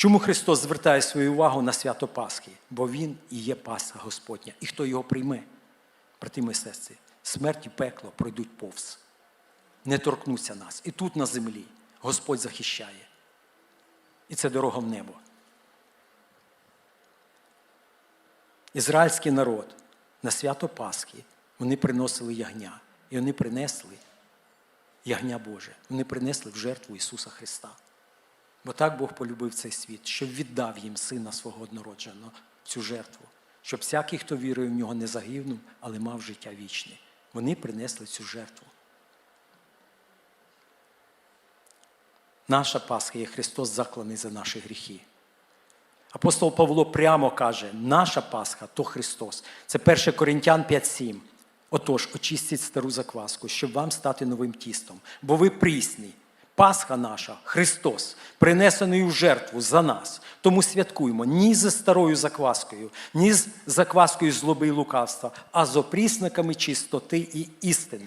Чому Христос звертає свою увагу на свято Пасхи? Бо Він і є Пасха Господня. І хто його прийме, брати і сестри, смерть і пекло пройдуть повз, не торкнуться нас. І тут на землі Господь захищає. І це дорога в небо. Ізраїльський народ на свято Пасхи вони приносили ягня. І вони принесли ягня Боже. Вони принесли в жертву Ісуса Христа. Бо так Бог полюбив цей світ, що віддав їм сина свого однородженого цю жертву, щоб всякий, хто вірує в нього, не загинув, але мав життя вічне. Вони принесли цю жертву. Наша Пасха є Христос закланий за наші гріхи. Апостол Павло прямо каже, наша Пасха то Христос. Це 1 Коринтян 5.7. Отож, очистіть стару закваску, щоб вам стати новим тістом, бо ви прісні. Пасха наша, Христос, принесений у жертву за нас. Тому святкуємо ні зі старою закваскою, ні з закваскою злоби і лукавства, а з опрісниками чистоти і істини.